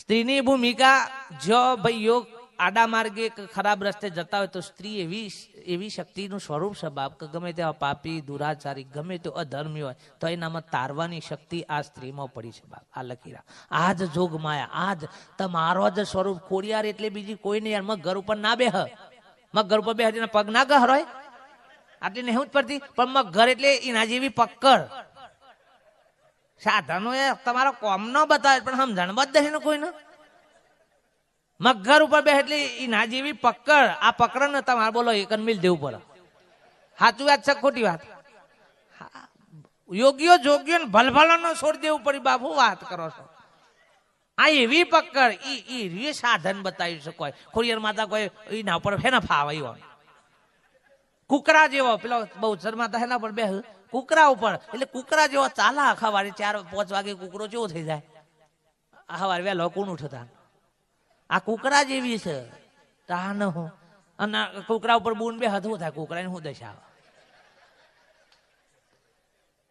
સ્ત્રીની ભૂમિકા જો ભાઈ યોગ આડા માર્ગે ખરાબ રસ્તે જતા હોય તો સ્ત્રી એવી એવી શક્તિનું સ્વરૂપ છે બાપ, કે ગમે તેવા પાપી દુરાચારી, ગમે તે અધર્મી હોય, તો એનામાં તારવાની શક્તિ આ સ્ત્રીમાં પડી છે બાપ. આ લખીરા આ જ જોગ માયા આ જ તમારો જ સ્વરૂપ ખોડિયાર એટલે બીજી કોઈ નહીં મગ ઘર ઉપર ના બેહ. મગ ઘર ઉપર બેહ પગ ના ગહરોય. આટલી નહીં જ પડતી, પણ મગ ઘર એટલે એના જેવી પક્કડ. સાધનો એ તમારો કોમ ન બતાવે, પણ સમજણ બધ ને કોઈને? મગર ઉપર બે એટલે એના જેવી પકડ, આ પકડ ને તમારે બોલો, એક મિલ દેવું પડે સાચું વાત છે ખોટી વાત. યોગીઓ જોગીઓ ને ભલભલો નો છોડી દેવું પડી, બાપુ વાત કરો છો? આ એવી પકડ રે સાધન બતાવી શકો ખોડિયાર માતા કોઈ એના ઉપર ફેના ફાવાયો. કુકરા જેવો, પેલો બહુ શરમાતા એના પણ બે કુકરા ઉપર, એટલે કુકરા જેવો ચાલા આખા વારે ચાર, પાંચ વાગે કુકરો જેવો થઈ જાય. આખા વાર વહેલો કોણ ઉઠતા આ કુકરા જેવી છે. તા ન હું. અને કુકરા ઉપર બૂન બે હથવું થાય, કુકરાને હું દશા આવે?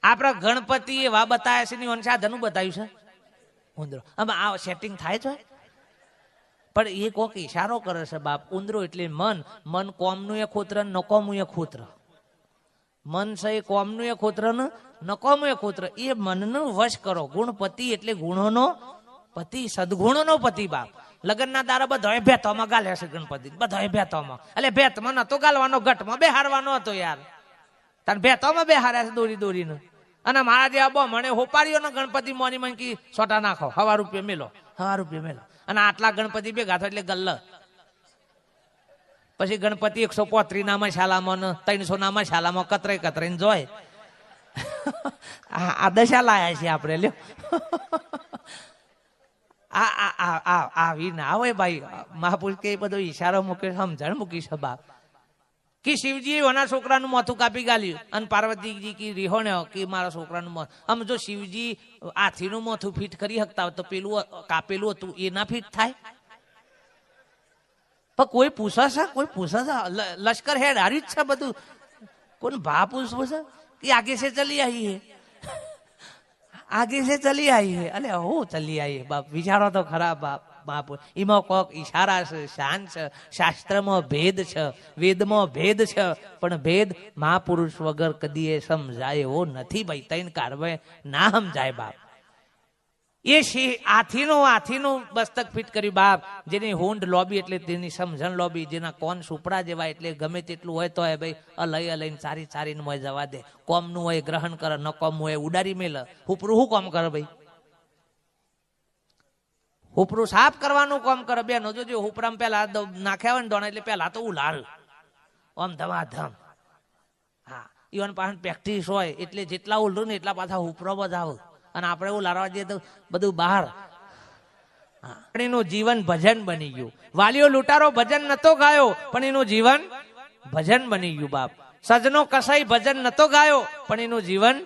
આપણા ગણપતિ એવા બતાવ્યા છે ની સાધનું બતાવ્યું છે. ઉંદરો. આમાં આ સેટિંગ થાય છે? પણ એ કોક ઈશારો કરે છે, બાપ, ઉંદરો એટલે મન. મન કોમનું એ ખોતર, નકોમું એ ખોતર. મન છે એ કોમનું એ ખોતર ને નકોમનું એ ખોતર. એ મનનું વશ કરો. ગુણપતિ એટલે ગુણોનો પતિ, સદગુણોનો પતિ, બાપ. લગ્નના દારા બધા ભેતોમાં ગાલે છે ગણપતિ. બધા ભેતોમાં. એટલે ભેતમાં નતો ગાલવાનો ગટમાં બેહારવાનો હતો યાર. તાર ભેતોમાં બેહાર્યા છે દોરી દોરીને. અને મારા જેવા બો મને હોપારીઓ ગણપતિ મોની મંકી સોટા નાખો. હવા રૂપિયા મેલો. હવા રૂપિયા મેલો. અને આટલા ગણપતિ બે ગાથો એટલે ગલ્લ પછી ગણપતિ એકસો પોત્રી નામાં શાલામાં ત્રણસો નામાં શાલામાં કતરાઈ કતરાઈને જોય. આ દશા લાયા છે આપણે, લ્યો. આ આવી ના હોય ભાઈ. મહાપુરુષ કે બધો ઈશારો મૂકે સમજણ મૂકી છે બાપ. કે શિવજીએ એના છોકરાનું માથું કાપી ગાલ્યું. અને પાર્વતીજી કી રિહોણ્યો કે મારા છોકરાનું મોત આમ જો શિવજી હાથીનું માથું ફિટ કરી શકતા તો પેલું કાપેલું હતું, એ ના ફિટ થાય? પણ કોઈ પૂછાશે કોઈ પૂછાશે લશ્કર હેડ, હારી જ છે બધું. કોણ ભા પૂછવું છે? કે આગે સે ચલી આવી હે? આગે સે ચલી આવી હે? અલે, હું ચલી આવી બાપ? વિચારો તો ખરા બાપ. બાપ. એમાં કોક ઈશારા છે, શાન છે, શાસ્ત્રમાં ભેદ છે, વેદમાં ભેદ છે, પણ ભેદ મહાપુરુષ વગર કદી સમજાય એવો નથી ભાઈ. તૈન કારવે ના સમજાય બાપ. એ સિંહ હાથીનું હાથીનું મસ્તક ફિટ કર્યું બાપ. જેની હુંડ લોબી એટલે તેની સમજણ લોબી, જેના કોન સુપડા જેવા એટલે ગમે તેટલું હોય તો ભાઈ અલય અલઈને સારી સારીને મોય જવા દે. કોમનું હોય ગ્રહણ કરે, ન કોમ હોય ઉડારી મેલ. ઉપરું શું કોમ કરે ભાઈ? ઉપરું સાફ કરવાનું કામ કરે. બેન, જોજો ઉપરામ પેલા નાખ્યા હોય ને દોણા, એટલે પેલા તો ઉલાલ આમ ધમાધમ. હા, ઈવન પાસે પ્રેક્ટિસ હોય, એટલે જેટલા ઉલરું ને એટલા પાછા ઉપરો બધાવ અને આપણે એવું જઈએ તો બધું બહાર. એનું જીવન ભજન બની ગયું. વાલીઓ લૂંટારો, ભજન નતો ગાયો, પણ એનું જીવન ભજન બની ગયું, બાપ. સજનો કસાઈ ભજન નતો ગાયો, પણ એનું જીવન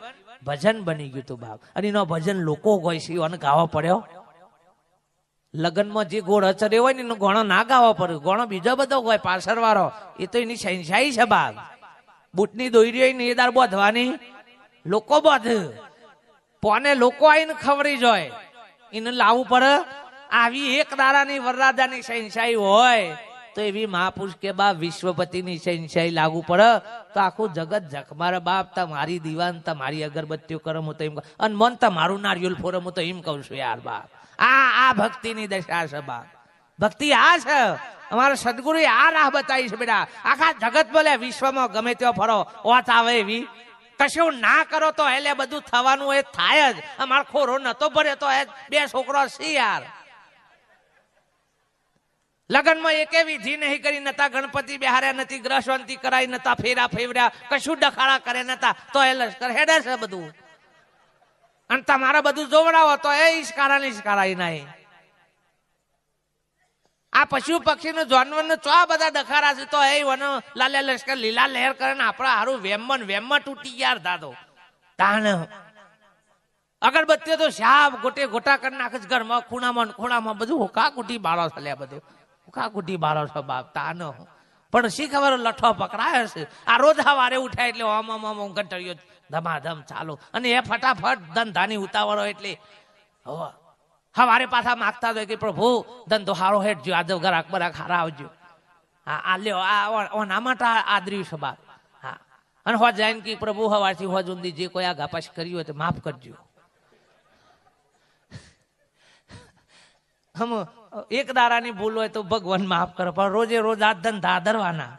ભજન બની ગયું તું બાપ. અને એનો ભજન લોકો ગોઈ છે અને ગાવા પડ્યો. લગ્નમાં જે ગોળ અચર્યો હોય ને એનો ગોણો ના ગાવા પડે. ગોણો બીજો બધો હોય, પાછળ વાળો. એ તો એની શહેનશાહી છે બાપ. બૂટની દોરી હોય ને એ દાર બોધવાની. લોકો બોધ. પોને લોકો આવીને ખવડી જોય. એને લાવવું પડે. આવી એક દારાની વરરાજાની શહેનશાહી હોય, તો એવી મહાપુરુષ કે બાપ વિશ્વપતિની શહેનશાહી લાગુ પડે. તો આખું જગત જખમારે બાપ, તમારી દીવાન, તમારી અગરબત્તીઓ કરમ હું તો એમ. અને મન તમારું નારિયેલ ફોરમ હું તો એમ કહું છું યાર બાપ. આ આ ભક્તિની દશા સભા ભક્તિ આ છે. અમારા સદગુરુ આ રાહ બતાવી છે, બેટા. આખા જગત બોલે વિશ્વમાં ગમે ત્યાં ફરો, વાત આવે એવી. કશું ના કરો તો એટલે બધું થવાનું એ થાય જ. અમારો ખોરો નતો ભરે તો બે છોકરો છે યાર. લગ્નમાં એકે વિધિ નહીં કરી, નતા ગણપતિ બેહાર્યા નથી ગ્રહશાંતિ કરાઈ, નતા ફેરા ફેવર્યા, કશું ડખાડા કરે નતા, તો એ લશ્કર હેડે છે બધું. અને તમારે બધું જોવડાવો તો એ ઈશકારા ને ઈશકારાય નહીં. આ પશુ પક્ષી નું જાનવરનું ચા બધા ડખારા છે તો એ વનો લાલે લશ્કર લીલા લહેર કરે ને આપણા હારું વેમન વેમમાં તૂટી યાર દાદો તાણ. અગરબત્તીઓ તો શાપ ગોટે ગોટા કરી નાખે છે ઘરમાં, ખૂણામાં ખૂણામાં બધું હુકા કુટી બાળો છે લ્યા બધું. હુકા કુટી બાળો છો બાપ તાનો પણ શી ખબર લઠો પકડાયો છે? આ રોજ સવારે ઉઠાય એટલે ઓમ ઓમ ઓમ ઘંટડીઓ ધમાધમ ચાલુ. અને એ ફટાફટ ધંધાની ઉતાવળો એટલે હવારે પાછા માગતા હોય કે, પ્રભુ, ધંધો હારો હેઠજો આજે ગરાક બરાક હારા આવજો. હા, આ લ્યો, આ માટે આદરી સભા હા. અને હો જાય કે, પ્રભુ, હવારથી હો જુંદી, જે કોઈ આગા પાછી કર્યું હોય તો માફ કરજો. હમ, એક દારાની ભૂલ હોય તો ભગવાન માફ કરે, પણ રોજે રોજ આ ધંધા ધરવાના.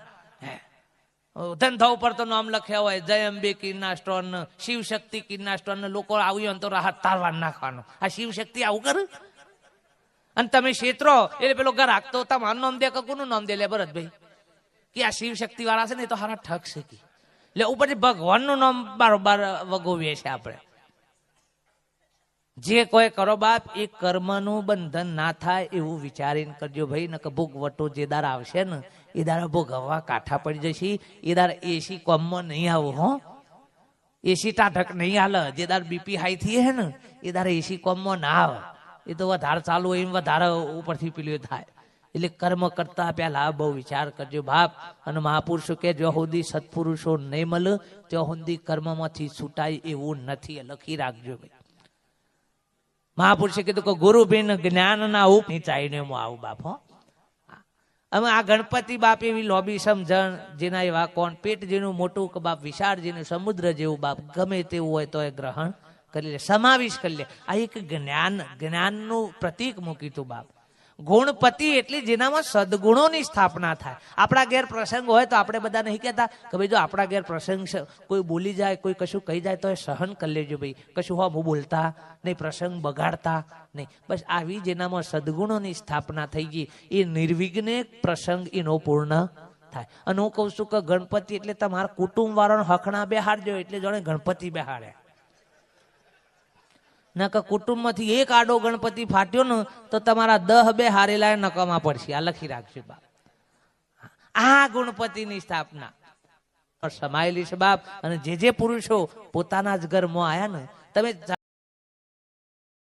ધંધા ઉપર તો નામ લખ્યા હોય, જય અંબે સ્ટોન શિવ શક્તિ કિરના સ્ટોન, લોકો આવ્યું તો રાહત તારવા નાખવાનો. આ શિવશક્તિ આવું કરે? અને તમે ક્ષેત્રો એટલે પેલો ઘર તો તમારું નામ દે કે કોનું નામ દે? લે ભરતભાઈ. કે આ શિવ શક્તિ વાળા છે ને તો હારા ઠગ છે કે. એટલે ઉપરથી ભગવાનનું નામ બારોબાર વગોવીએ છે આપણે. જે કોઈ કરો બાપ, એ કર્મનું બંધન ના થાય એવું વિચારીને કરજો ભાઈ, નકર ભોગવટો જે દાર આવશે ને એ દાડા ભોગવવા કાઠા પડી જશે એ દાડા એસી કોમમાં નહીં આવું હો. એસી ટાઢક નહીં હાલે. જે દાર બીપી હાઈ થઈ હે ને, એ દાર એસી કોમમાં ના આવે. એ તો વધારે ચાલુ હોય એમ વધારે ઉપરથી પેલું થાય. એટલે કર્મ કરતા પહેલા બહુ વિચાર કરજો બાપ. અને મહાપુરુષો કે જો સુધી સત્પુરુષો નહીં મળે. ત્યાં સુધી કર્મમાંથી છૂટાય એવું નથી. લખી રાખજો ભાઈ. મહાપુરુષે કીધું કે ગુરુ બિન જ્ઞાન ના ઉપ નીચાઈને હું આવું બાપ હો. અમે આ ગણપતિ બાપ એવી લોબી સમજણ, જેના એવા કોણ પેટ જેનું મોટું કે બાપ વિશાળ જેનું, સમુદ્ર જેવું બાપ ગમે તેવું હોય તો એ ગ્રહણ કરી લે, સમાવેશ કરી લે. આ એક જ્ઞાન, જ્ઞાનનું પ્રતીક મૂક્યું તું બાપ. ગુણપતિ એટલે જેનામાં સદગુણોની સ્થાપના થાય. આપણા ઘેર પ્રસંગ હોય તો આપણે બધા નહીં કહેતા કે ભાઈ જો આપણા ઘેર પ્રસંગ છે કોઈ બોલી જાય, કોઈ કશું કહી જાય તો એ સહન કરી લેજો ભાઈ. કશું હો હું બોલતા નહીં, પ્રસંગ બગાડતા નહીં. બસ આવી જેનામાં સદગુણોની સ્થાપના થઈ ગઈ, એ નિર્વિઘ્ને પ્રસંગ એનો પૂર્ણ થાય. અને હું કહું છું કે ગણપતિ એટલે તમારા કુટુંબ વાળાનો હકણા બેહાડજો, એટલે જાણે ગણપતિ બેહાડે. ના કે કુટુંબમાંથી એક આડો ગણપતિ ફાટ્યો ને, તો તમારા દહ બે હારેલા નકામા પડશે. આ લખી રાખશે બાપ. આ ગણપતિની સ્થાપના. સમાયેલી છે બાપ. અને જે જે પુરુષો પોતાના જ ઘરમાં આવ્યા ને, તમે